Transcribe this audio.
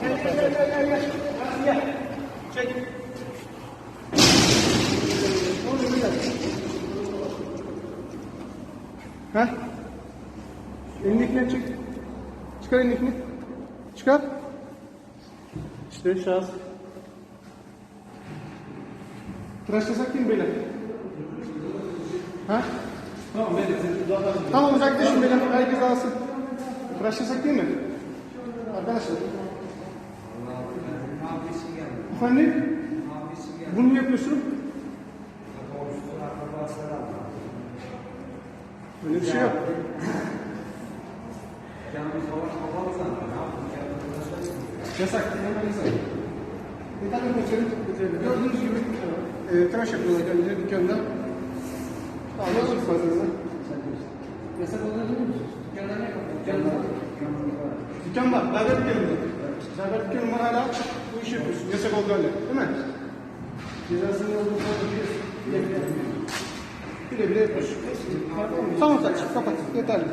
gel gel gel gel gel. Gel. Çek. Ha? Elindekini çek. Çıkar elindekini. Çıkar. İşte şahıs. Tıraşlasak değil mi beyler? Ha? Tamam zaten Tamam uzaklaşın beyler. Herkes alsın. Tıraşlasak değil mi? Arkadaşlar. Efendim? Bunu mu yapıyorsun? Öyle bir şey yok. Yasak. Hemen yasak. Bir tane. Gördüğünüz gibi e, tıraş yapıyorlar kendileri dükkanda. Tamam, nasıl fazlası? Yasak olduğunu biliyor musun? Dükkanda ne yapıyor? Dükkanda Dükkan var. Berber dükkanı var. Berber dükkanı var hala. Bu işi yapıyorsun. Yasak olduğu halde. Değil mi? cezasını olduğunu sonra biliyorsun. Bile bile. Güle güle yapıyorsun. Tamam saç. Kapat. Yeterli.